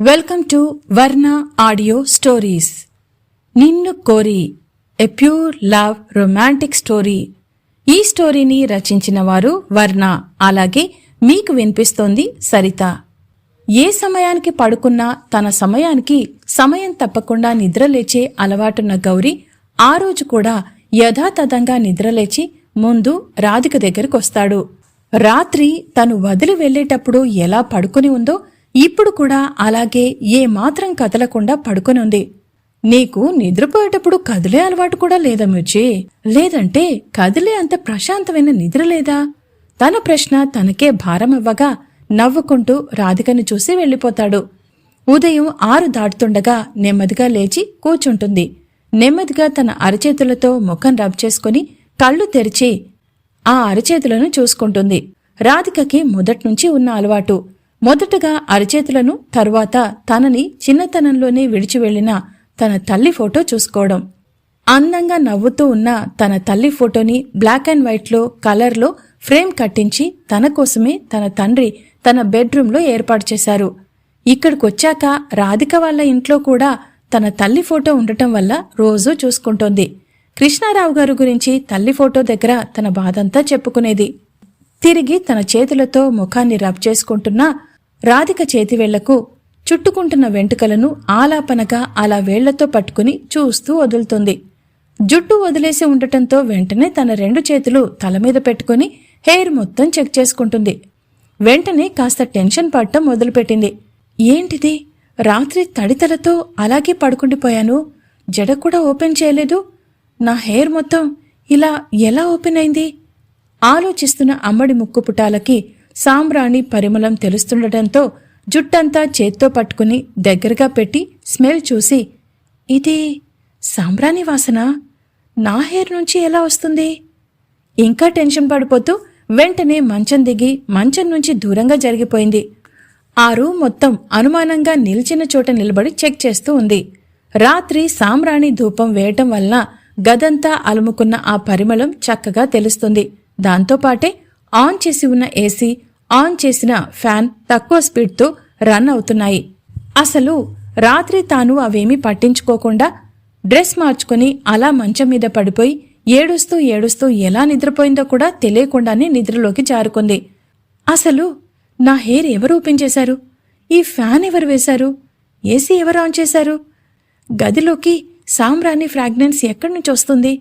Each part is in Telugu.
Welcome to Varna audio stories నిన్ను కోరి a pure love romantic story ఈ స్టోరీని రచించిన వారు వర్ణ అలాగే మీకు వినిపిస్తోంది సరిత. ఏ సమయానికి పడుకున్నా తన సమయానికి సమయం తప్పకుండా నిద్రలేచే అలవాటున్న గౌరి ఆ రోజు కూడా యథాతథంగా నిద్రలేచి ముందు రాధిక దగ్గరకొస్తాడు రాత్రి తను వదిలి వెళ్ళేటప్పుడు ఎలా పడుకుని ఉందో ఇప్పుడు కూడా అలాగే ఏ మాత్రం కదలకుండా పడుకునుంది నీకు నిద్రపోయేటప్పుడు కదిలే అలవాటు కూడా లేదా మిర్చి లేదంటే కదిలే అంత ప్రశాంతమైన నిద్ర లేదా? తన ప్రశ్న తనకే భారమవ్వగా నవ్వుకుంటూ రాధికను చూసి వెళ్ళిపోతాడు. ఉదయం ఆరు దాటుతుండగా నెమ్మదిగా లేచి కూర్చుంటుంది. నెమ్మదిగా తన అరచేతులతో ముఖం రబ్ చేసుకుని కళ్ళు తెరిచి ఆ అరచేతులను చూసుకుంటుంది. రాధికకి మొదట్నుంచి ఉన్న అలవాటు మొదటగా అరచేతులను తర్వాత తనని చిన్నతనంలోనే విడిచి వెళ్ళిన తన తల్లి ఫోటో చూసుకోవడం. అందంగా నవ్వుతూ ఉన్న తన తల్లి ఫోటోని బ్లాక్ అండ్ వైట్లో కలర్లో ఫ్రేమ్ కట్టించి తన కోసమే తన తండ్రి తన బెడ్రూంలో ఏర్పాటు చేశారు. ఇక్కడికొచ్చాక రాధిక వాళ్ళ ఇంట్లో కూడా తన తల్లి ఫోటో ఉండటం వల్ల రోజూ చూసుకుంటోంది. కృష్ణారావు గారు గురించి తల్లి ఫోటో దగ్గర తన బాధంతా చెప్పుకునేది. తిరిగి తన చేతులతో ముఖాన్ని రబ్ చేసుకుంటున్న రాధిక చేతివేళ్ళకు చుట్టుకుంటున్న వెంట్రుకలను ఆలాపనగా అలా వేళ్ళతో పట్టుకుని చూస్తూ వదులుతుంది. జుట్టు వదిలేసి ఉండటంతో వెంటనే తన రెండు చేతులు తల మీద పెట్టుకుని హెయిర్ మొత్తం చెక్ చేసుకుంటుంది. వెంటనే కాస్త టెన్షన్ పడటం మొదలుపెట్టింది. ఏంటిది? రాత్రి తడితలతో అలాగే పడుకుండిపోయాను. జడ కూడా ఓపెన్ చేయలేదు. నా హెయిర్ మొత్తం ఇలా ఎలా ఓపెన్ అయింది? ఆలోచిస్తున్న అమ్మడి ముక్కు పుటాలకి సాంబ్రాణి పరిమళం తెలుస్తుండటంతో జుట్టంతా చేత్తో పట్టుకుని దగ్గరగా పెట్టి స్మెల్ చూసి ఇది సాంబ్రాణి వాసన? నా హెయిర్ నుంచి ఎలా వస్తుంది? ఇంకా టెన్షన్ పడిపోతూ వెంటనే మంచం దిగి మంచం నుంచి దూరంగా జరిగిపోయింది. ఆ రూమ్ మొత్తం అనుమానంగా నిలిచిన చోట నిలబడి చెక్ చేస్తూ ఉంది. రాత్రి సాంబ్రాణి ధూపం వేయటం వలన గదంతా అలుముకున్న ఆ పరిమళం చక్కగా తెలుస్తుంది. దాంతోపాటే ఆన్ చేసి ఉన్న ఏసీ ఆన్ చేసిన ఫ్యాన్ తక్కువ స్పీడ్తో రన్ అవుతున్నాయి. అసలు రాత్రి తాను అవేమీ పట్టించుకోకుండా డ్రెస్ మార్చుకుని అలా మంచం మీద పడిపోయి ఏడుస్తూ ఏడుస్తూ ఎలా నిద్రపోయిందో కూడా తెలియకుండానే నిద్రలోకి జారుకుంది. అసలు నా హెయిర్ ఎవరు ఓపెన్ చేశారు ఈ ఫ్యాన్ ఎవరు వేశారు? ఏసీ ఎవరు ఆన్ చేశారు? గదిలోకి సాంబ్రాణి ఫ్రాగ్నెన్స్ ఎక్కడి నుంచి వస్తుంది?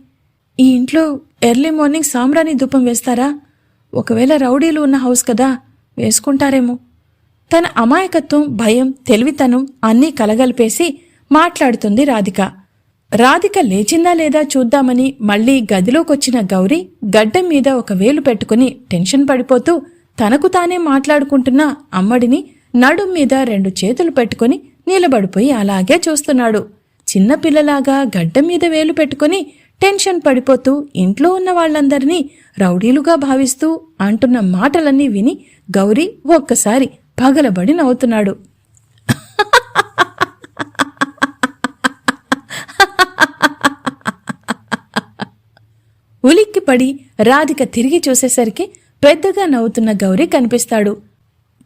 ఈ ఇంట్లో ఎర్లీ మార్నింగ్ సాంబ్రాణి ధూపం వేస్తారా? ఒకవేళ రౌడీలు ఉన్న హౌస్ కదా వేసుకుంటారేమో. తన అమాయకత్వం భయం తెలివితనం అన్నీ కలగలిపేసి మాట్లాడుతుంది రాధిక. రాధిక లేచిందా లేదా చూద్దామని మళ్ళీ గదిలోకొచ్చిన గౌరీ గడ్డం మీద ఒక వేలు పెట్టుకుని టెన్షన్ పడిపోతూ తనకు తానే మాట్లాడుకుంటున్న అమ్మడిని నడుం మీద రెండు చేతులు పెట్టుకుని నిలబడిపోయి అలాగే చూస్తున్నాడు. చిన్నపిల్లలాగా గడ్డం మీద వేలు పెట్టుకుని టెన్షన్ పడిపోతూ ఇంట్లో ఉన్న వాళ్ళందరినీ రౌడీలుగా భావిస్తూ అంటున్న మాటలన్నీ విని గౌరీ ఒక్కసారి పగలబడి నవ్వుతున్నాడు. ఉలిక్కిపడి రాధిక తిరిగి చూసేసరికి పెద్దగా నవ్వుతున్న గౌరీ కనిపిస్తాడు.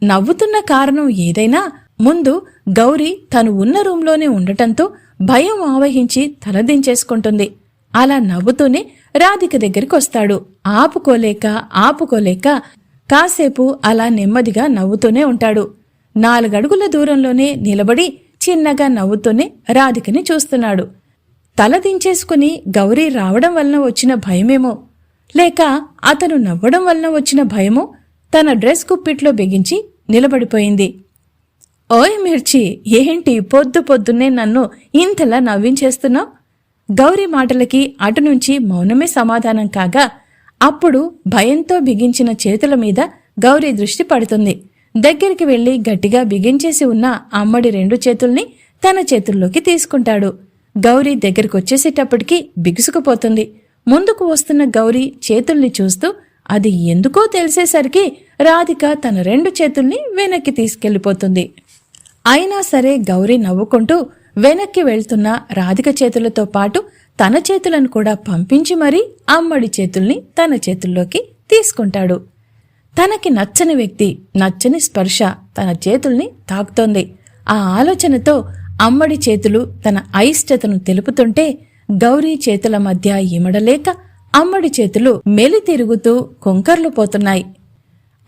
నవ్వుతున్న కారణం ఏదైనా ముందు గౌరీ తను ఉన్న రూంలోనే ఉండటంతో భయం ఆవహించి తలదించేసుకుంటుంది. అలా నవ్వుతూనే రాధిక దగ్గరికి వస్తాడు ఆపుకోలేక ఆపుకోలేక కాసేపు అలా నెమ్మదిగా నవ్వుతూనే ఉంటాడు. నాలుగడుగుల దూరంలోనే నిలబడి చిన్నగా నవ్వుతూనే రాధికని చూస్తున్నాడు. తల దించేసుకుని గౌరీ రావడం వలన వచ్చిన భయమేమో? లేక అతను నవ్వడం వలన వచ్చిన భయమో తన డ్రెస్ కుప్పిట్లో బిగించి నిలబడిపోయింది. ఓయ్ మిర్చి ఏంటి పొద్దు పొద్దున్నే నన్ను ఇంతలా నవ్వించేస్తున్నావు? గౌరీ మాటలకి అటు నుంచి మౌనమే సమాధానం కాగా అప్పుడు భయంతో బిగించిన చేతుల మీద గౌరీ దృష్టి పడుతుంది. దగ్గరికి వెళ్ళి గట్టిగా బిగించేసి ఉన్న అమ్మడి రెండు చేతుల్ని తన చేతుల్లోకి తీసుకుంటాడు. గౌరీ దగ్గరకొచ్చేసేటప్పటికి బిగుసుకుపోతుంది. ముందుకు వస్తున్న గౌరీ చేతుల్ని చూస్తూ అది ఎందుకో తెలిసేసరికి రాధిక తన రెండు చేతుల్ని వెనక్కి తీసుకెళ్ళిపోతుంది అయినా సరే గౌరీ నవ్వుకుంటూ వెనక్కి వెళ్తున్న రాధిక చేతులతో పాటు తన చేతులను కూడా పంపించి మరీ అమ్మడి చేతుల్ని తన చేతుల్లోకి తీసుకుంటాడు. తనకి నచ్చని వ్యక్తి నచ్చని స్పర్శ తన చేతుల్ని తాకుతోంది. ఆ ఆలోచనతో అమ్మడి చేతులు తన అయిష్టతను తెలుపుతుంటే గౌరీ చేతుల మధ్య ఇమడలేక అమ్మడి చేతులు మెలి తిరుగుతూ కొంకర్లు పోతున్నాయి.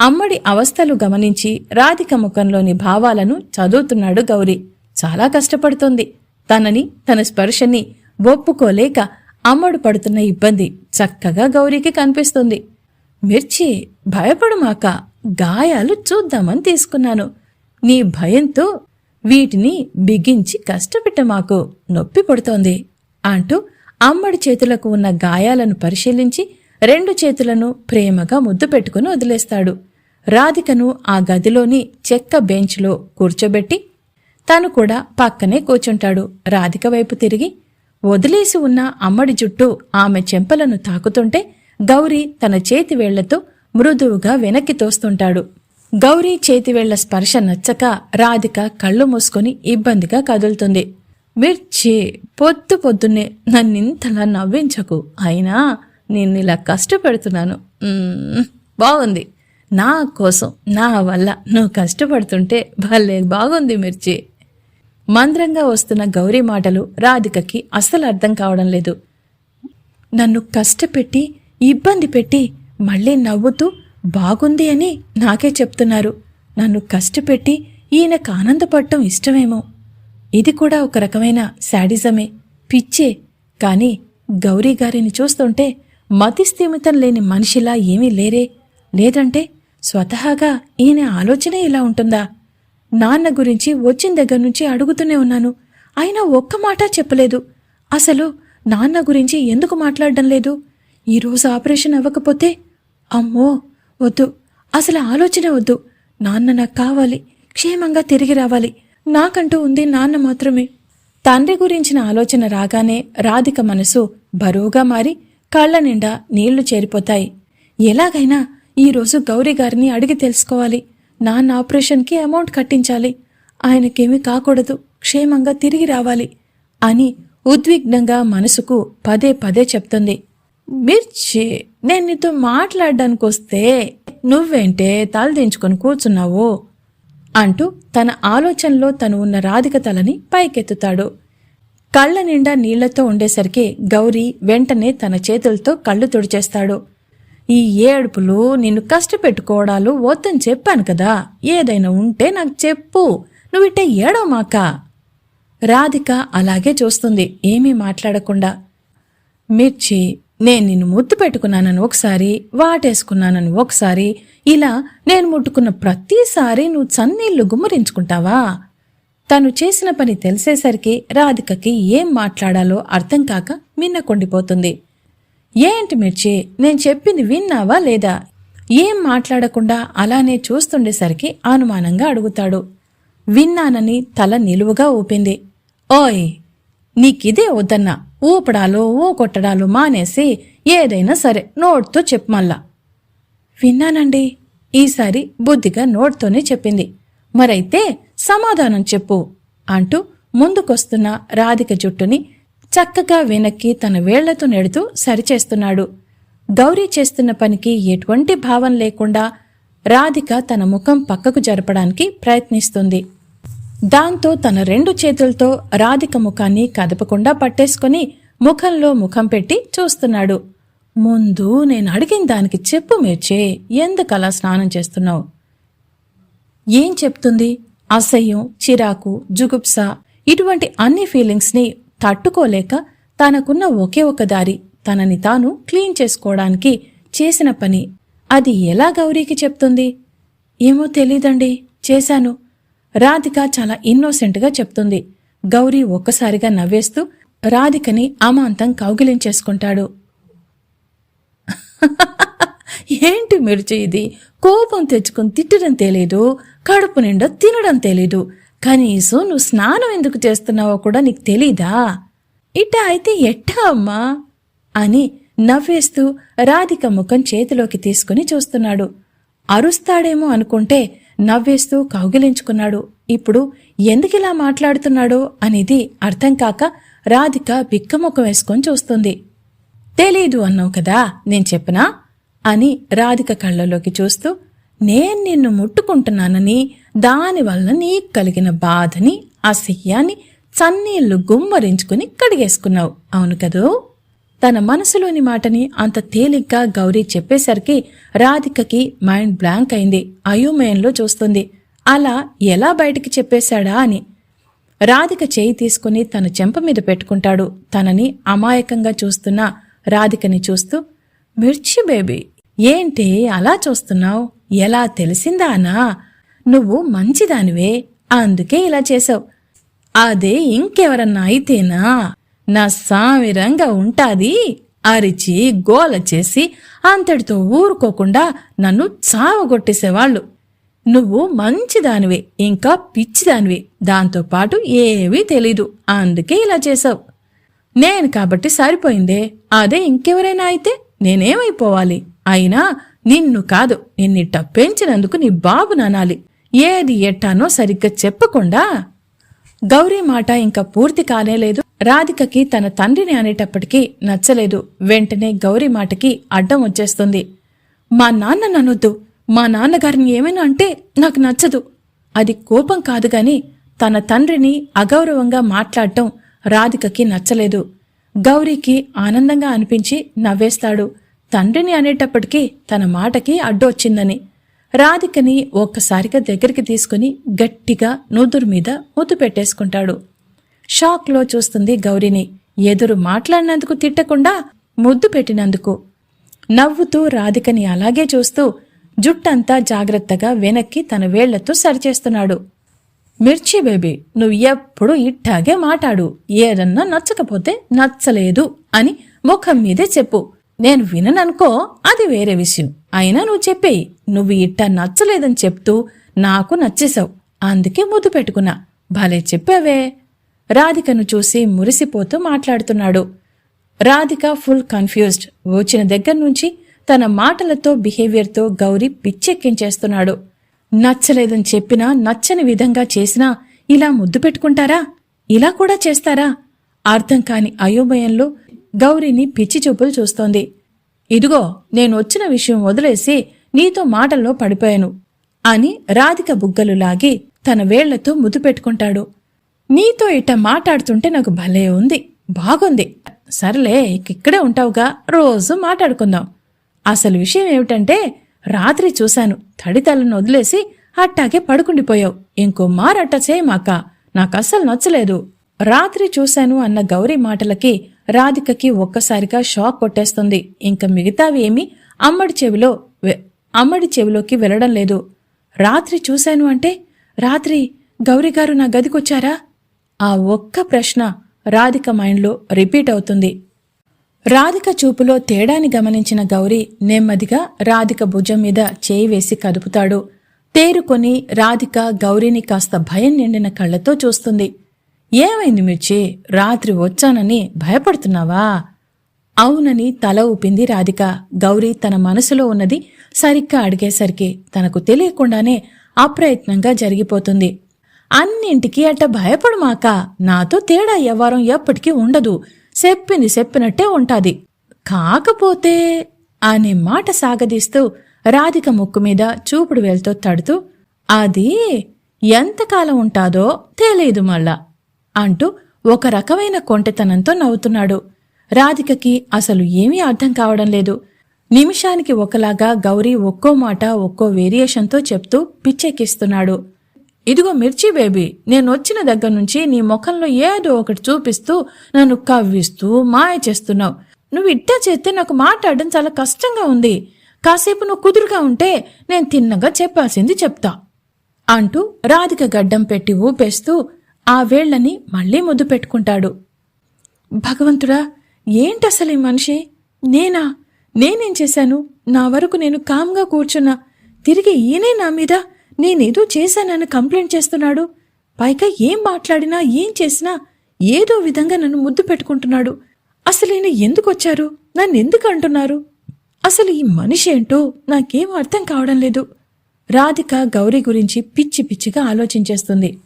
అమ్మడి అవస్థలు గమనించి రాధిక ముఖంలోని భావాలను చదువుతున్నాడు గౌరీ. చాలా కష్టపడుతోంది. తనని తన స్పర్శని ఒప్పుకోలేక అమ్మడు పడుతున్న ఇబ్బంది చక్కగా గౌరీకి కనిపిస్తుంది. మిర్చి భయపడుమాక గాయాలు చూద్దామని తీసుకున్నాను. నీ భయంతో వీటిని బిగించి కష్టపెట్టమాకు నొప్పి పడుతోంది అంటూ అమ్మడి చేతులకు ఉన్న గాయాలను పరిశీలించి రెండు చేతులను ప్రేమగా ముద్దు పెట్టుకుని వదిలేస్తాడు. రాధికను ఆ గదిలోని చెక్క బెంచ్లో కూర్చోబెట్టి తాను కూడా పక్కనే కూర్చుంటాడు. రాధిక వైపు తిరిగి వదిలేసి ఉన్న అమ్మడి జుట్టు ఆమె చెంపలను తాకుతుంటే గౌరీ తన చేతి వేళ్ళతో మృదువుగా వెనక్కి తోస్తుంటాడు. గౌరీ చేతివేళ్ళ స్పర్శ నచ్చక రాధిక కళ్ళు మూసుకొని ఇబ్బందిగా కదులుతుంది. మిర్చి పొద్దు పొద్దున్నే నన్నింతలా నవ్వించకు. అయినా నేను ఇలా కష్టపడుతున్నాను బాగుంది. నా కోసం నా వల్ల నువ్వు కష్టపడుతుంటే భలే బాగుంది మిర్చి. మంద్రంగా వస్తున్న గౌరీ మాటలు రాధికకి అస్సలు అర్థం కావడం లేదు. నన్ను కష్టపెట్టి ఇబ్బంది పెట్టి మళ్ళీ నవ్వుతూ బాగుంది అని నాకే చెప్తున్నారు. నన్ను కష్టపెట్టి ఈయనకు ఆనందపడటం ఇష్టమేమో. ఇది కూడా ఒక రకమైన శాడిజమే పిచ్చే. కానీ గౌరీ గారిని చూస్తుంటే మతిస్థిమితం లేని మనిషిలా ఏమీ లేరే. లేదంటే స్వతహాగా ఈయన ఆలోచనే ఇలా ఉంటుందా? నాన్న గురించి వచ్చిన దగ్గర నుంచి అడుగుతూనే ఉన్నాను. అయినా ఒక్క మాట చెప్పలేదు. అసలు నాన్న గురించి ఎందుకు మాట్లాడడం లేదు? ఈరోజు ఆపరేషన్ అవ్వకపోతే? అమ్మో వద్దు. అసలు ఆలోచన వద్దు. నాన్న నాకు కావాలి. క్షేమంగా తిరిగి రావాలి. నాకంటూ ఉంది నాన్న మాత్రమే. తండ్రి గురించిన ఆలోచన రాగానే రాధిక మనసు బరువుగా మారి కళ్ళ నిండా నీళ్ళు చేరిపోతాయి. ఎలాగైనా ఈరోజు గౌరీ గారిని అడిగి తెలుసుకోవాలి. నాన్న ఆపరేషన్కి అమౌంట్ కట్టించాలి. ఆయనకేమీ కాకూడదు. క్షేమంగా తిరిగి రావాలి అని ఉద్విగ్నంగా మనసుకు పదే పదే చెప్తుంది. మిర్చి నేను నీతో మాట్లాడడానికి వస్తే నువ్వేంటే తలదించుకొని కూర్చున్నావు అంటూ తన ఆలోచనలో తను ఉన్న రాధిక తలని పైకెత్తుతాడు. కళ్ళ నిండా నీళ్ళతో ఉండేసరికి గౌరీ వెంటనే తన చేతులతో కళ్ళు తుడిచేస్తాడు. ఈ ఏడుపులు నిన్ను కష్టపెట్టుకోవడాలు వద్దని చెప్పాను కదా. ఏదైనా ఉంటే నాకు చెప్పు. నువ్విట్ట ఏడవమాక రాధిక అలాగే చూస్తుంది. ఏమీ మాట్లాడకుండా. మిర్చి నేను నిన్ను ముద్దు పెట్టుకున్నానని ఒకసారి వాటేసుకున్నానని ఒకసారి ఇలా నేను ముట్టుకున్న ప్రతిసారి నువ్వు చన్నీళ్ళు గుమ్మరించుకుంటావా? తను చేసిన పని తెలిసేసరికి రాధికకి ఏం మాట్లాడాలో అర్థం కాక మిన్నకొండిపోతుంది. ఏంటి మిర్చి? నేను చెప్పింది విన్నావా లేదా? ఏం మాట్లాడకుండా అలానే చూస్తుండేసరికి అనుమానంగా అడుగుతాడు. విన్నానని తల నిలువుగా ఊపింది. ఓయ్ నీకిదే వద్దన్నా. ఊపడాలు ఊ కొట్టడాలు మానేసి ఏదైనా సరే నోట్తో చెప్పమల్లా విన్నానండి. ఈసారి బుద్ధిగా నోట్తోనే చెప్పింది. మరైతే సమాధానం చెప్పు అంటూ ముందుకొస్తున్న రాధిక జుట్టుని చక్కగా వెనక్కి తన వేళ్ళతో నెడుతూ సరిచేస్తున్నాడు. గౌరీ చేస్తున్న పనికి ఎటువంటి భావం లేకుండా రాధిక తన ముఖం పక్కకు జరపడానికి ప్రయత్నిస్తుంది. దాంతో తన రెండు చేతులతో రాధిక ముఖాన్ని కదపకుండా పట్టేసుకుని ముఖంలో ముఖం పెట్టి చూస్తున్నాడు. ముందు నేను అడిగిన దానికి చెప్పు మిర్చే ఎందుకలా స్నానం చేస్తున్నావు? ఏం చెప్తుంది? అసహ్యం చిరాకు జుగుప్స ఇటువంటి అన్ని ఫీలింగ్స్ని తట్టుకోలేక తనకున్న ఒకే ఒక దారి తనని తాను క్లీన్ చేసుకోవడానికి చేసిన పని. అది ఎలా గౌరీకి చెప్తుంది? ఏమో తెలీదండి. చేశాను. రాధిక చాలా ఇన్నోసెంట్గా చెప్తుంది. గౌరీ ఒక్కసారిగా నవ్వేస్తూ రాధికని అమాంతం కౌగిలించేసుకుంటాడు ఏంటి మిర్చి ఇది? కోపం తెచ్చుకుని తిట్టడం తెలీదు కడుపు నిండా తినడం తెలీదు. కనీసం నువ్వు స్నానం ఎందుకు చేస్తున్నావో కూడా నీకు తెలీదా? ఇట అయితే ఎట్టా అమ్మా? అని నవ్వేస్తూ రాధిక ముఖం చేతిలోకి తీసుకుని చూస్తున్నాడు. అరుస్తాడేమో అనుకుంటే నవ్వేస్తూ కౌగిలించుకున్నాడు. ఇప్పుడు ఎందుకిలా మాట్లాడుతున్నాడో అనేది అర్థం కాక రాధిక బిక్కముఖం వేసుకొని చూస్తుంది. తెలీదు అన్నావు కదా నేను చెప్పనా? అని రాధిక కళ్ళలోకి చూస్తూ నేను నిన్ను ముట్టుకుంటున్నానని దానివల్ల నీకు కలిగిన బాధని అసహ్యాన్ని చన్నీళ్ళు గుమ్మరించుకుని కడిగేసుకున్నావు. అవును కదూ? తన మనసులోని మాటని అంత తేలిగ్గా గౌరీ చెప్పేసరికి రాధికకి మైండ్ బ్లాంక్ అయింది. అయోమయంలో చూస్తుంది. అలా ఎలా బయటికి చెప్పేశాడా అని. రాధిక చేయి తీసుకుని తన చెంప మీద పెట్టుకుంటాడు. తనని అమాయకంగా చూస్తున్న రాధికని చూస్తూ మిర్చి బేబీ ఏంటి అలా చూస్తున్నావు? ఎలా తెలిసిందానా నువ్వు మంచిదానివే అందుకే ఇలా చేసావు అదే ఇంకెవరన్నా అయితేనా? నా సామిరంగా ఉంటాది అరిచి గోల చేసి అంతటితో ఊరుకోకుండా నన్ను చావగొట్టేసేవాళ్ళు. నువ్వు మంచిదానివే ఇంకా పిచ్చిదానివే దాంతోపాటు ఏవీ తెలీదు అందుకే ఇలా చేసావు నేను కాబట్టి సరిపోయిందే అదే ఇంకెవరైనా అయితే నేనేమైపోవాలి? అయినా నిన్ను కాదు నిన్నిట్ట పెంచినందుకు నీ బాబు నానాలి ఏది ఎట్టానో సరిగ్గా చెప్పకుండా గౌరీ మాట ఇంకా పూర్తి కానేలేదు. రాధికకి తన తండ్రిని అనేటప్పటికీ నచ్చలేదు. వెంటనే గౌరీ మాటకి అడ్డం వచ్చేస్తుంది. మా నాన్న ననొద్దు మా నాన్నగారిని ఏమైనా అంటే నాకు నచ్చదు. అది కోపం కాదు గాని తన తండ్రిని అగౌరవంగా మాట్లాడటం రాధికకి నచ్చలేదు. గౌరీకి ఆనందంగా అనిపించి నవ్వేస్తాడు. తండ్రిని అనేటప్పటికీ తన మాటకి అడ్డొచ్చిందని. రాధికని ఒక్కసారిగా దగ్గరికి తీసుకుని గట్టిగా నూదురు మీద ముద్దు పెట్టేసుకుంటాడు. షాక్లో చూస్తుంది గౌరిని. ఎదురు మాట్లాడినందుకు తిట్టకుండా ముద్దు పెట్టినందుకు. నవ్వుతూ రాధికని అలాగే చూస్తూ జుట్టంతా జాగ్రత్తగా వెనక్కి తన వేళ్ళతో సరిచేస్తున్నాడు. మిర్చి బేబీ నువ్వు ఎప్పుడు ఇట్టాగే మాటాడు. ఏదన్నా నచ్చకపోతే నచ్చలేదు అని ముఖం మీదే చెప్పు. నేను వినననుకో అది వేరే విషయం. అయినా నువ్వు చెప్పేయి నువ్వు ఇట్ట నచ్చలేదని చెప్తూ నాకు నచ్చేశావు. అందుకే ముద్దు పెట్టుకున్నా. భలే చెప్పావే. రాధికను చూసి మురిసిపోతూ మాట్లాడుతున్నాడు. Radhika full confused. వచ్చిన దగ్గర నుంచి తన మాటలతో బిహేవియర్తో గౌరీ పిచ్చెక్కించేస్తున్నాడు. నచ్చలేదని చెప్పినా నచ్చని విధంగా చేసినా ఇలా ముద్దు పెట్టుకుంటారా? ఇలా కూడా చేస్తారా? అర్థం కాని అయోమయంలో గౌరీని పిచ్చి చూపులు చూస్తోంది. ఇదిగో నేను వచ్చిన విషయం వదిలేసి నీతో మాటల్లో పడిపోయాను అని రాధిక బుగ్గలు లాగి తన వేళ్ళతో ముద్దు పెట్టుకుంటాడు. నీతో ఇట్ట మాట్లాడుతుంటే నాకు భలే ఉంది బాగుంది. సర్లే ఇక్కడే ఉంటావుగా రోజు మాట్లాడుకుందాం. అసలు విషయం ఏమిటంటే రాత్రి చూశాను తడితలను వదిలేసి అట్టాగే పడుకుండిపోయావు. ఇంకో మారట్ట చేయమాక నాకస్సలు నచ్చలేదు. రాత్రి చూశాను అన్న గౌరీ మాటలకి రాధికకి ఒక్కసారిగా షాక్ కొట్టేస్తుంది. ఇంక మిగతావి ఏమీ అమ్మడి చెవిలో అమ్మడి చెవిలోకి వెళ్ళడం లేదు. రాత్రి చూశాను అంటే రాత్రి గౌరీగారు నా గదికొచ్చారా? ఆ ఒక్క ప్రశ్న రాధిక మైండ్లో రిపీట్ అవుతుంది. రాధిక చూపులో తేడాని గమనించిన గౌరీ నెమ్మదిగా రాధిక భుజం మీద చేయి వేసి కదుపుతాడు. తేరుకొని రాధిక గౌరీని కాస్త భయం నిండిన కళ్ళతో చూస్తుంది. ఏమైంది మిర్చి? రాత్రి వచ్చానని భయపడుతున్నావా? అవునని తల ఊపింది రాధిక. గౌరీ తన మనసులో ఉన్నది సరిగ్గా అడిగేసరికి తనకు తెలియకుండానే అప్రయత్నంగా జరిగిపోతుంది. అన్నింటికీ అట్ట భయపడమాక. నాతో తేడా వ్యవహారం ఎప్పటికీ ఉండదు. చెప్పింది చెప్పినట్టే ఉంటాది. కాకపోతే అనే మాట సాగదీస్తూ రాధిక ముక్కు మీద చూపుడు వేలుతో తడుతూ అది ఎంతకాలం ఉంటాదో తెలియదు మళ్ళా. అంటూ ఒక రకమైన కొంటెతనంతో నవ్వుతున్నాడు. రాధికకి అసలు ఏమీ అర్థం కావడం లేదు. నిమిషానికి ఒకలాగా గౌరీ ఒక్కో మాట ఒక్కో వేరియేషన్తో చెప్తూ పిచ్చెక్కిస్తున్నాడు. ఇదిగో మిర్చి బేబీ నేను వచ్చిన దగ్గర నుంచి నీ ముఖంలో ఏదో ఒకటి చూపిస్తూ నన్ను కవ్విస్తూ మాయ చేస్తున్నావు. నువ్వు ఇట్టా చేస్తే నాకు మాట్లాడడం చాలా కష్టంగా ఉంది. కాసేపు నువ్వు కుదురుగా ఉంటే నేను తిన్నగా చెప్పాల్సింది చెప్తా అంటూ రాధిక గడ్డం పెట్టి ఊపేస్తూ ఆ వేళ్ళని మళ్ళీ ముద్దు పెట్టుకుంటాడు. భగవంతుడా ఏంటసలు ఈ మనిషి? నేనా? నేనేం చేశాను? నా వరకు నేను కామ్గా కూర్చున్నా తిరిగి ఈయనే నా మీద నేనేదో చేశానని కంప్లైంట్ చేస్తున్నాడు. పైగా ఏం మాట్లాడినా ఏం చేసినా ఏదో విధంగా నన్ను ముద్దు పెట్టుకుంటున్నాడు. అసలు ఈయన ఎందుకు వచ్చారు నన్ను ఎందుకు అంటున్నారు? అసలు ఈ మనిషి ఏంటో నాకేం అర్థం కావడం లేదు. రాధిక గౌరీ గురించి పిచ్చి పిచ్చిగా ఆలోచించేస్తుంది.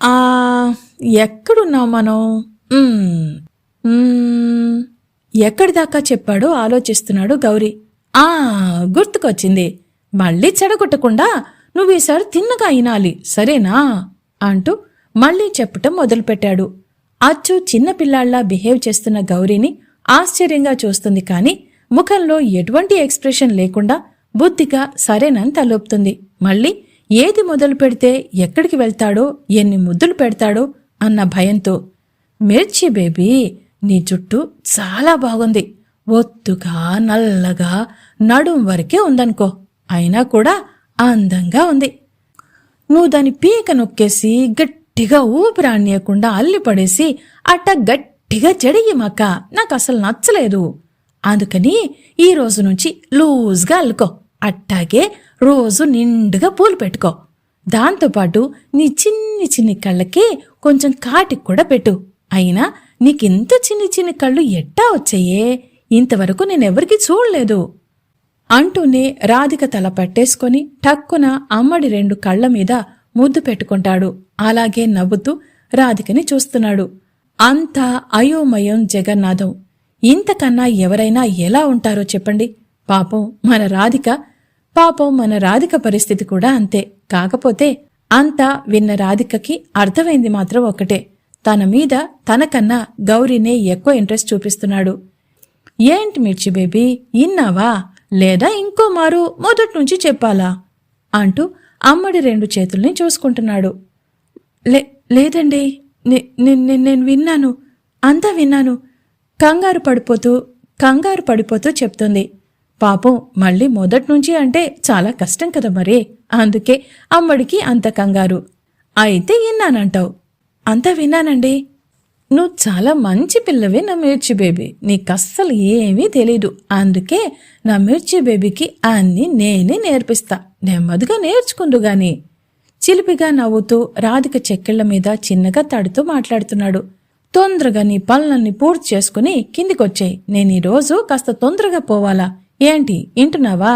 ఆ ఎక్కడున్నాం మనం? ఎక్కడి దాకా చెప్పాడో ఆలోచిస్తున్నాడు గౌరీ. ఆ గుర్తుకొచ్చింది. మళ్ళీ చెడగొట్టకుండా నువ్వు ఈసారి తిన్నగా ఇనాలి సరేనా? అంటూ మళ్ళీ చెప్పటం మొదలుపెట్టాడు. అచ్చు చిన్నపిల్లాళ్ళా బిహేవ్ చేస్తున్న గౌరీని ఆశ్చర్యంగా చూస్తుంది కాని ముఖంలో ఎటువంటి ఎక్స్ప్రెషన్ లేకుండా బుద్ధిగా సరేనని తలొపుతుంది మళ్ళీ ఏది మొదలు పెడితే ఎక్కడికి వెళ్తాడో ఎన్ని ముద్దులు పెడతాడో అన్న భయంతో మిర్చి బేబీ నీ జుట్టు చాలా బాగుంది. ఒత్తుగా నల్లగా నడుం వరకే ఉందనుకో. అయినా కూడా అందంగా ఉంది. నువ్వు దాని పీక నొక్కేసి గట్టిగా ఊపిరాణ్యకుండా అల్లిపడేసి అట్ట గట్టిగా జడియమాక నాకు అసలు నచ్చలేదు. అందుకని ఈ రోజు నుంచి లూజ్గా అల్లుకో. అట్టాగే రోజు నిండుగా పూలు పెట్టుకో. దాంతోపాటు నీ చిన్ని చిన్ని కళ్ళకి కొంచెం కాటికి కూడా పెట్టు. అయినా నీకింత చిన్ని చిన్ని కళ్ళు ఎట్టా వచ్చాయే? ఇంతవరకు నేనెవరికి చూడలేదు. అంటూనే రాధిక తల పట్టేసుకొని టక్కున అమ్మడి రెండు కళ్ళ మీద ముద్దు పెట్టుకుంటాడు. అలాగే నవ్వుతూ రాధికని చూస్తున్నాడు. అంతా అయోమయం జగన్నాథం. ఇంతకన్నా ఎవరైనా ఎలా ఉంటారో చెప్పండి. పాపం మన రాధిక పాపం మన రాధిక పరిస్థితి కూడా అంతే. కాకపోతే అంతా విన్న రాధికకి అర్థమైంది మాత్రం ఒకటే తన మీద తనకన్నా గౌరీనే ఎక్కువ ఇంట్రెస్ట్ చూపిస్తున్నాడు. ఏంటి మిర్చి బేబీ ఇన్నావా? లేదా ఇంకో మారు మొదటి నుంచి చెప్పాలా? అంటూ అమ్మడి రెండు చేతుల్ని చూసుకుంటున్నాడు. లే లేదండి. నేను విన్నాను. అంతా విన్నాను. కంగారు పడిపోతూ కంగారు పడిపోతూ చెప్తుంది. పాపం మళ్ళీ మొదట్నుంచి అంటే చాలా కష్టం కదా మరి. అందుకే అమ్మడికి అంత కంగారు. అయితే విన్నానంటావు అంతా విన్నానండి. నువ్వు చాలా మంచి పిల్లవే నా మిర్చి బేబీ. నీకస్సలు ఏమీ తెలీదు. అందుకే నా మిర్చి బేబీకి అన్నీ నేనే నేర్పిస్తా. నెమ్మదిగా నేర్చుకుందు గాని. చిలిపిగా నవ్వుతూ రాధిక చెక్కిళ్ళ మీద చిన్నగా తడుతూ మాట్లాడుతున్నాడు. తొందరగా నీ పనులన్నీ పూర్తి చేసుకుని కిందికొచ్చాయి. నేను ఈరోజు కాస్త తొందరగా పోవాలా? ఏంటి? వింటున్నావా?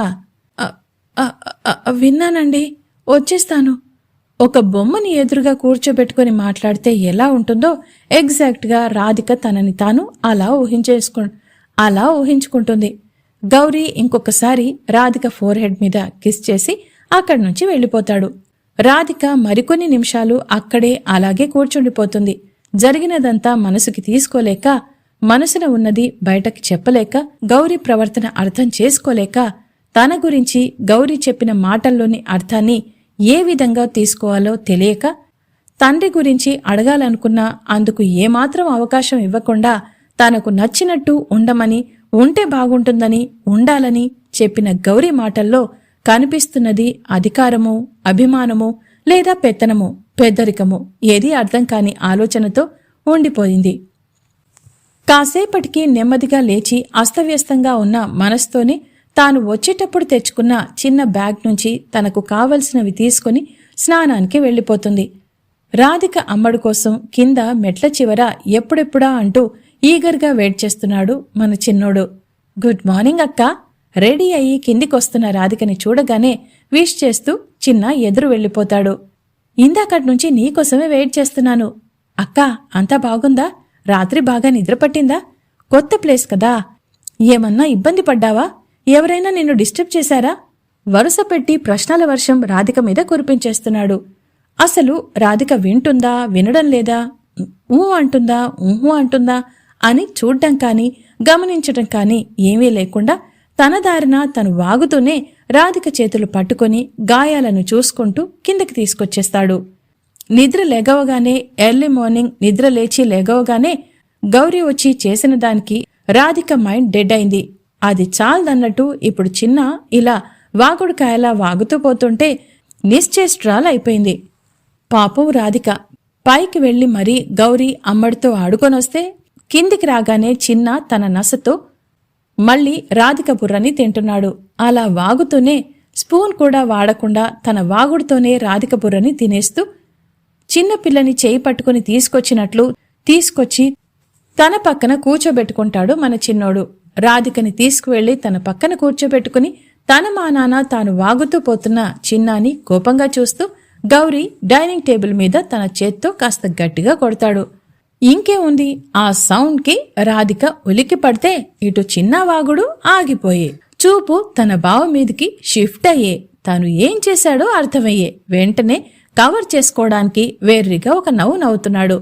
విన్నానండి. వచ్చేస్తాను. ఒక బొమ్మని ఎదురుగా కూర్చోబెట్టుకుని మాట్లాడితే ఎలా ఉంటుందో ఎగ్జాక్ట్గా రాధిక తనని తాను అలా ఊహించేసుకు అలా ఊహించుకుంటుంది. గౌరీ ఇంకొకసారి రాధిక ఫోర్ హెడ్ మీద కిస్ చేసి అక్కడి నుంచి వెళ్ళిపోతాడు. రాధిక మరికొన్ని నిమిషాలు అక్కడే అలాగే కూర్చుండిపోతుంది. జరిగినదంతా మనసుకి తీసుకోలేక మనసున ఉన్నది బయటకి చెప్పలేక గౌరీ ప్రవర్తన అర్థం చేసుకోలేక తన గురించి గౌరీ చెప్పిన మాటల్లోని అర్థాన్ని ఏ విధంగా తీసుకోవాలో తెలియక తండ్రి గురించి అడగాలనుకున్నా అందుకు ఏమాత్రం అవకాశం ఇవ్వకుండా తనకు నచ్చినట్టు ఉండమని ఉంటే బాగుంటుందని ఉండాలని చెప్పిన గౌరీ మాటల్లో కనిపిస్తున్నది అధికారము అభిమానము లేదా పెత్తనము పెద్దరికము ఏదీ అర్థం కాని ఆలోచనతో ఉండిపోయింది. కాసేపటికి నెమ్మదిగా లేచి అస్తవ్యస్తంగా ఉన్న మనస్తోనే తాను వచ్చేటప్పుడు తెచ్చుకున్న చిన్న బ్యాగ్ నుంచి తనకు కావలసినవి తీసుకుని స్నానానికి వెళ్ళిపోతుంది. రాధిక అమ్మడు కోసం కింద మెట్ల చివర ఎప్పుడెప్పుడా అంటూ ఈగర్గా వెయిట్ చేస్తున్నాడు మన చిన్నోడు. గుడ్ మార్నింగ్ అక్క. రెడీ అయ్యి కిందికొస్తున్న రాధికని చూడగానే విష్ చేస్తూ చిన్న ఎదురు వెళ్ళిపోతాడు. ఇందాకటి నుంచి నీకోసమే వెయిట్ చేస్తున్నాను. అక్క అంతా బాగుందా? రాత్రి బాగా నిద్ర పట్టిందా? కొత్త ప్లేస్ కదా. ఏమన్నా ఇబ్బంది పడ్డావా? ఎవరైనా నిన్ను డిస్టర్బ్ చేశారా? వరుస పెట్టి ప్రశ్నల వర్షం రాధిక మీద కురిపించేస్తున్నాడు. అసలు రాధిక వింటుందా? వినడం లేదా? ఊ అంటుందా? ఊహు అంటుందా? అని చూడ్డం కానీ గమనించటం కానీ ఏమీ లేకుండా తన దారిన తను వాగుతూనే రాధిక చేతులు పట్టుకొని గాయాలను చూసుకుంటూ కిందకి తీసుకొచ్చేస్తాడు. నిద్ర లెగవగానే ఎర్లీ మార్నింగ్ నిద్ర లేచి లెగవగానే గౌరీ వచ్చి చేసిన దానికి రాధిక మైండ్ డెడ్ అయింది. అది చాలదన్నట్టు ఇప్పుడు చిన్న ఇలా వాగుడుకాయలా వాగుతూ పోతుంటే నిశ్చేష్ట్రాలైపోయింది పాపం రాధిక. పైకి వెళ్ళి మరీ గౌరీ అమ్మడితో ఆడుకొనొస్తే కిందికి రాగానే చిన్న తన నసతో మళ్ళీ రాధిక బుర్రని తింటున్నాడు. అలా వాగుతూనే స్పూన్ కూడా వాడకుండా తన వాగుడుతోనే రాధిక బుర్రని తినేస్తూ చిన్నపిల్లని చేయి పట్టుకుని తీసుకొచ్చినట్లు తీసుకొచ్చి తన పక్కన కూర్చోబెట్టుకుంటాడు మన చిన్నోడు. రాధికని తీసుకువెళ్ళి తన పక్కన కూర్చోబెట్టుకుని తన మానాన తాను వాగుతూ పోతున్న చిన్నాని కోపంగా చూస్తూ గౌరీ డైనింగ్ టేబుల్ మీద తన చేత్తో కాస్త గట్టిగా కొడతాడు. ఇంకేముంది ఆ సౌండ్కి రాధిక ఉలిక్కి పడితే ఇటు చిన్న వాగుడు ఆగిపోయే. చూపు తన బావ మీదికి షిఫ్ట్ అయ్యే. తాను ఏం చేశాడో అర్థమయ్యే. వెంటనే కవర్ చేసుకోవడానికి వేర్రిగా ఒక నవ్వు నవ్వుతున్నాడు.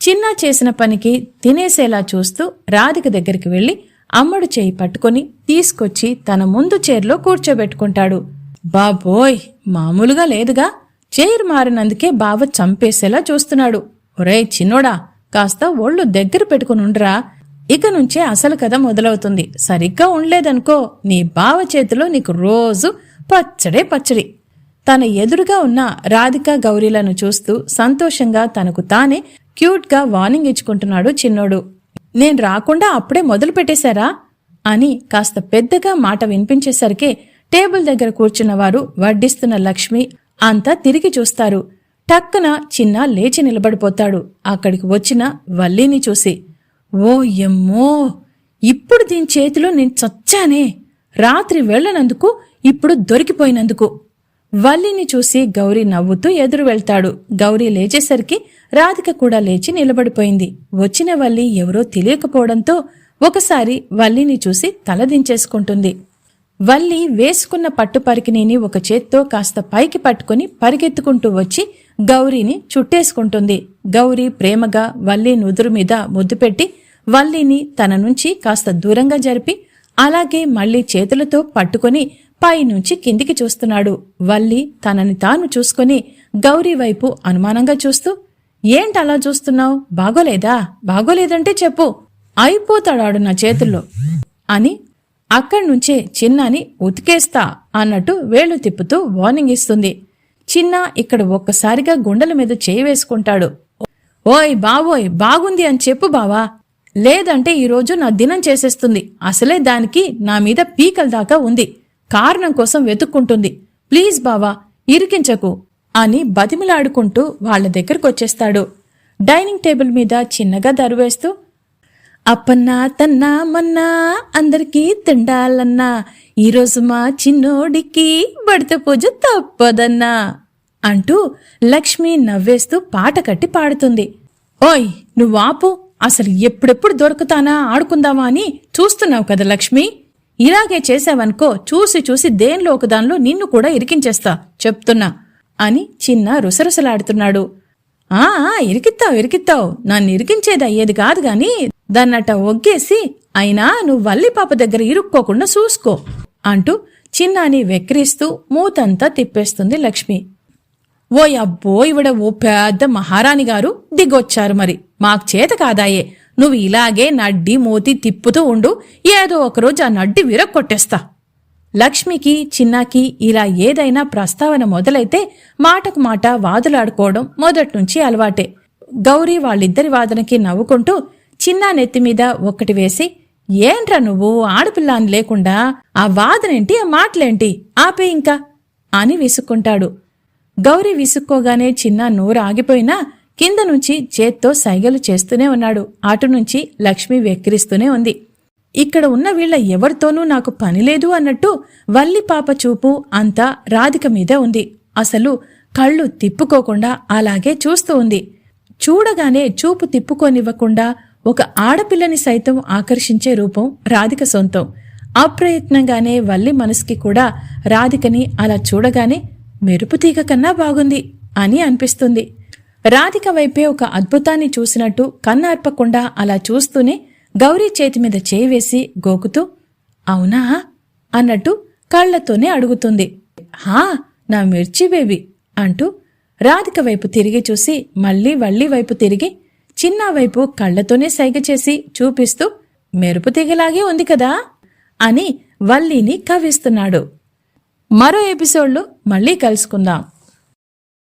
చిన్న చేసిన పనికి తినేసేలా చూస్తూ రాధిక దగ్గరికి వెళ్ళి అమ్మడు చేయి పట్టుకొని తీసుకొచ్చి తన ముందు చైర్లో కూర్చోబెట్టుకుంటాడు. బాబోయ్ మామూలుగా లేదుగా. చైర్ మారినందుకే బావ చంపేసేలా చూస్తున్నాడు. ఒరేయ్ చిన్నోడా కాస్త ఒళ్ళు దగ్గర పెట్టుకునుండ్రా ఇక నుంచే అసలు కథ మొదలవుతుంది. సరిగ్గా ఉండలేదనుకో నీ బావ చేతిలో నీకు రోజు పచ్చడే పచ్చడి. తన ఎదురుగా ఉన్న రాధిక గౌరీలను చూస్తూ సంతోషంగా తనకు తానే క్యూట్గా వార్నింగ్ ఇచ్చుకుంటున్నాడు చిన్నోడు. నేను రాకుండా అప్పుడే మొదలు పెట్టేశారా? అని కాస్త పెద్దగా మాట వినిపించేసరికే టేబుల్ దగ్గర కూర్చున్న వారు వడ్డిస్తున్న లక్ష్మి అంతా తిరిగి చూస్తారు. టక్కున చిన్న లేచి నిలబడిపోతాడు. అక్కడికి వచ్చిన వల్లీని చూసి ఓ ఎమ్మో ఇప్పుడు దీని చేతిలో నేను చచ్చానే! రాత్రి వెళ్ళనందుకు ఇప్పుడు దొరికిపోయినందుకు! వల్లిని చూసి గౌరీ నవ్వుతూ ఎదురు వెళ్తాడు. గౌరీ లేచేసరికి రాధిక కూడా లేచి నిలబడిపోయింది. వచ్చిన వల్లి ఎవరో తెలియకపోవడంతో ఒకసారి వల్లిని చూసి తలదించేసుకుంటుంది వల్లి వేసుకున్న పట్టు పరికినీని ఒక చేత్తో కాస్త పైకి పట్టుకుని పరిగెత్తుకుంటూ వచ్చి గౌరీని చుట్టేసుకుంటుంది. గౌరీ ప్రేమగా వల్లి నుదురు మీద ముద్దు పెట్టి వల్లిని తన నుంచి కాస్త దూరంగా జరిపి అలాగే మళ్ళీ చేతులతో పట్టుకొని పైనుంచి కిందికి చూస్తున్నాడు. వల్లి తనని తాను చూసుకొని గౌరీ వైపు అనుమానంగా చూస్తూ ఏంటలా చూస్తున్నావు? బాగోలేదా? బాగోలేదంటే చెప్పు. అయిపోతాడాడు నా చేతుల్లో అని అక్కడ్నుంచే చిన్నాని ఉతికేస్తా అన్నట్టు వేళ్ళు తిప్పుతూ వార్నింగ్ ఇస్తుంది. చిన్న ఇక్కడ ఒక్కసారిగా గుండెల మీద చేయి వేసుకుంటాడు. ఓయ్ బావోయ్ బాగుంది అని చెప్పు బావా. లేదంటే ఈరోజు నా దినం చేసేస్తుంది. అసలే దానికి నా మీద పీకల దాకా ఉంది. కారణం కోసం వెతుక్కుంటుంది. ప్లీజ్ బావా ఇరికించకు అని బతిమిలాడుకుంటూ వాళ్ళ దగ్గరకొచ్చేస్తాడు డైనింగ్ టేబుల్ మీద చిన్నగా దరువేస్తూ అప్పన్నా తన్నా మన్నా అందరికీ తిండాలన్నా ఈరోజు మా చిన్నోడికి బడిత పూజ తప్పదన్నా అంటూ లక్ష్మి నవ్వేస్తూ పాట కట్టి పాడుతుంది. ఓయ్ నువ్వాపు అసలు ఎప్పుడెప్పుడు దొరుకుతానా ఆడుకుందామా అని చూస్తున్నావు కదా లక్ష్మి? ఇలాగే చేశావనుకో చూసి చూసి దేనిలో ఒక దానిలో నిన్ను కూడా ఇరికించేస్తా చెప్తున్నా అని చిన్న రుసరుసలాడుతున్నాడు. ఆ ఇరికిత్తావు ఇరికిత్తావు. నన్ను ఇరికించేది అయ్యేది కాదు గాని దాన్నట ఒగ్గేసి అయినా నువ్వు వల్లి పాప దగ్గర ఇరుక్కోకుండా చూసుకో అంటూ చిన్నాని వెక్కిరిస్తూ మూతంతా తిప్పేస్తుంది లక్ష్మి. ఓ అబ్బో ఇవిడ ఓ పెద్ద మహారాణి గారు దిగొచ్చారు మరి. మాకు చేత కాదాయే. నువ్వు ఇలాగే నడ్డి మోతి తిప్పుతూ ఉండు ఏదో ఒకరోజు ఆ నడ్డి విరక్కొట్టేస్తా లక్ష్మికి చిన్నాకి ఇలా ఏదైనా ప్రస్తావన మొదలైతే మాటకు మాట వాదులాడుకోవడం మొదట్నుంచి అలవాటే. గౌరీ వాళ్ళిద్దరి వాదనకి నవ్వుకుంటూ చిన్నా నెత్తిమీద ఒక్కటి వేసి ఏంట్రా నువ్వు? ఆడపిల్ల అని లేకుండా ఆ వాదనేంటి? ఆ మాటలేంటి? ఆపే ఇంకా అని విసుక్కుంటాడు. గౌరీ విసుక్కోగానే చిన్న నోరు ఆగిపోయినా కింద నుంచి చేత్తో సైగలు చేస్తూనే ఉన్నాడు. అటు నుంచి లక్ష్మి వెక్కిరిస్తూనే ఉంది. ఇక్కడ ఉన్న వీళ్ళ ఎవరితోనూ నాకు పనిలేదు అన్నట్టు వల్లి పాప చూపు అంతా రాధిక మీదే ఉంది. అసలు కళ్ళు తిప్పుకోకుండా అలాగే చూస్తూ ఉంది. చూడగానే చూపు తిప్పుకోనివ్వకుండా ఒక ఆడపిల్లని సైతం ఆకర్షించే రూపం రాధిక సొంతం. అప్రయత్నంగానే వల్లి మనసుకి కూడా రాధికని అలా చూడగానే మెరుపుతీగ కన్నా బాగుంది అని అనిపిస్తుంది. రాధిక వైపే ఒక అద్భుతాన్ని చూసినట్టు కన్నార్పకుండా అలా చూస్తూనే గౌరీ చేతి మీద చేయివేసి గోకుతూ అవునా? అన్నట్టు కళ్ళతోనే అడుగుతుంది. హా నా మిర్చి బేబీ అంటూ రాధిక వైపు తిరిగి చూసి మళ్ళీ వల్లి వైపు తిరిగి చిన్న వైపు కళ్ళతోనే సైగ చేసి చూపిస్తూ మెరుపు తీగలాగే ఉంది కదా అని వల్లీని కవిస్తున్నాడు మరో ఎపిసోడ్లో మళ్ళీ కలుసుకుందాం.